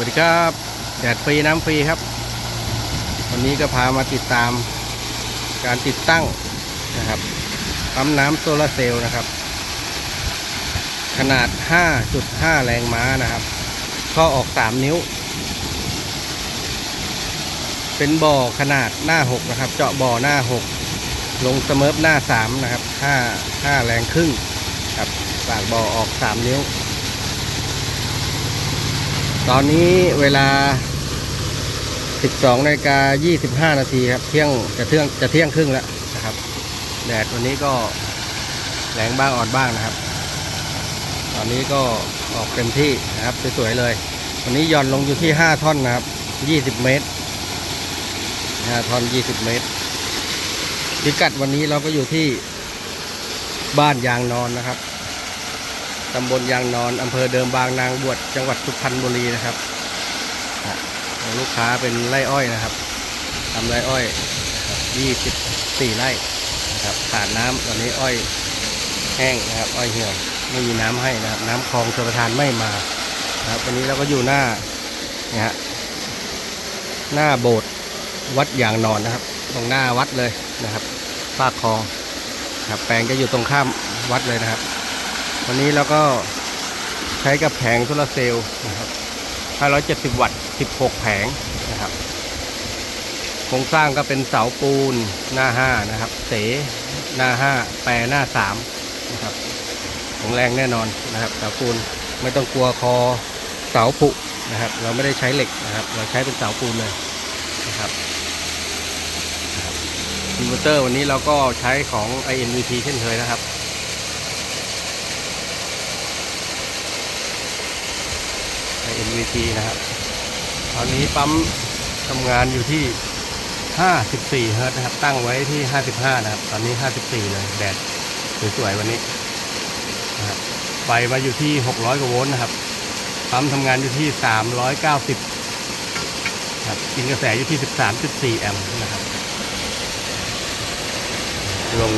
วัสดีครับแดดฟรีน้ำฟรีครับ วันนี้ก็พามาติดตามการติดตั้งนะครับปั๊มน้ำโซลาร์เซลล์นะครับ ขนาด 5.5 แรงม้านะครับข้อออก 3 นิ้ว เป็นบ่อขนาดหน้า 6 นะครับ เจาะบ่อหน้า 6 ลงเสมิร์ฟหน้า 3 นะครับ 5 5 แรงครึ่งครับปากบ่อออก 3 นิ้ว ตอนนี้เวลา 12นาฬิกา25 นาทีครับ เที่ยงจะเที่ยงจะเที่ยงครึ่งแล้วนะครับ แดดวันนี้ก็แรงบ้างอ่อนบ้างนะครับ ตอนนี้ก็ออกเต็มที่นะครับสวยๆเลย วันนี้ย่อนลงอยู่ที่ 5 ท่อนนะครับ 20 เมตร5ท่อน 20 เมตรพิกัดวันนี้เราก็อยู่ที่บ้านยางนอนนะครับ ตำบลยางนอนอำเภอเดิมบางนางบวชจังหวัดสุพรรณบุรีนะครับลูกค้าเป็นไร่อ้อยนะครับทำไร่อ้อยยี่สิบสี่ไร่นะครับขาดน้ำตอนนี้อ้อยแห้งนะครับอ้อยเหี่ยวไม่มีน้ำให้นะครับ น้ำคลองชลประทานไม่มาครับวันนี้เราก็อยู่หน้าเนี่ยฮะหน้าโบสถ์วัดยางนอนนะครับ ตรงหน้าวัดเลยนะครับปากคลองครับแปลงจะอยู่ตรงข้ามวัดเลยนะครับ วันนี้เราก็ใช้กับแผงโซลาร์เซลล์นะครับ570 วัตต์ 16 แผงนะครับ โครงสร้างก็เป็นเสาปูนหน้า 5 นะครับ เสหน้า 5 แปรหน้า 3 นะครับแข็งแรงแน่นอนนะครับเสาปูนไม่ต้องกลัวคอเสาผุนะครับ เราไม่ได้ใช้เหล็กนะครับ เราใช้เป็นเสาปูนเลยนะครับนะครับอินเวอร์เตอร์วันนี้เราก็ใช้ของ INVT เช่นเคยนะครับ ใน NVT นะครับตอนนี้ปั๊มทำงานอยู่ที่ 54 เฮิร์ตซ์นะครับ ตั้งไว้ที่ 55 นะครับ ตอนนี้ 54 เลย แดดสวยๆวันนี้นะครับไฟมาอยู่ที่ 600 กว่าโวลต์นะครับ ปั๊มทำงานอยู่ที่ 390ครับ กินกระแสอยู่ที่ 13.4 แอมป์นะครับ ลง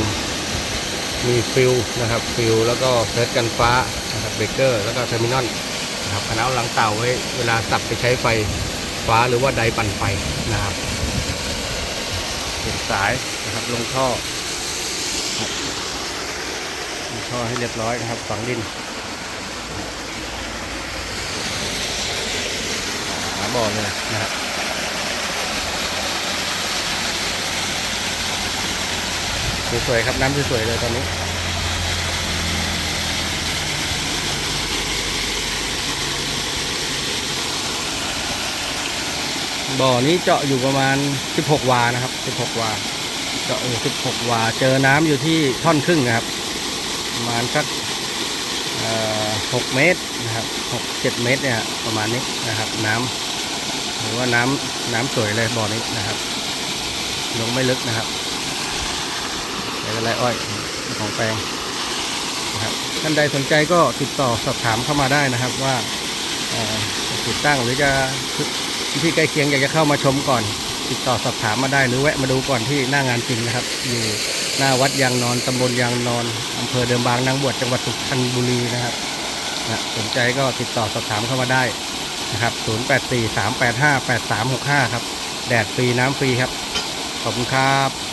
มีฟิลนะครับ ฟิลแล้วก็เซิร์ชกันฟ้านะครับเบรกเกอร์ แล้วก็เทอร์มินอล นะครับคณะหลังเต่าไว้เวลาสับไปใช้ไฟฟ้าหรือว่าไดปั่นไฟนะครับเก็บสายนะครับลงท่อลงท่อให้เรียบร้อยนะครับฝังดินหาบ่อเลยนะครับสวยๆครับน้ำสวยๆเลยตอนนี้ บ่อนี้เจาะอยู่ประมาณ 16 วานะครับ 16 วา เจาะอยู่ 16 วา เจอน้ำอยู่ที่ท่อนครึ่งนะครับ ประมาณสัก6เมตรนะครับ6 7เมตรเนี่ยประมาณนี้นะครับ น้ำหรือว่าน้ำน้ำสวยเลยบ่อนี้นะครับ ลงไม่ลึกนะครับแล้วก็ไรอ้อยของแปลงนะครับท่านใดสนใจก็ติดต่อสอบถามเข้ามาได้นะครับว่าติดตั้งหรือจะ ที่ใกล้เคียงอยากจะเข้ามาชมก่อน ติดต่อสอบถามมาได้หรือแวะมาดูก่อนที่หน้างานจริงนะครับ อยู่หน้าวัดยางนอนตำบลยางนอนอำเภอเดิมบางนางบวชจังหวัดสุพรรณบุรีนะครับนะสนใจก็ติดต่อสอบถามเข้ามาได้นะครับ 0843858365 ครับ แดดฟรีน้ำฟรีครับ ขอบคุณครับ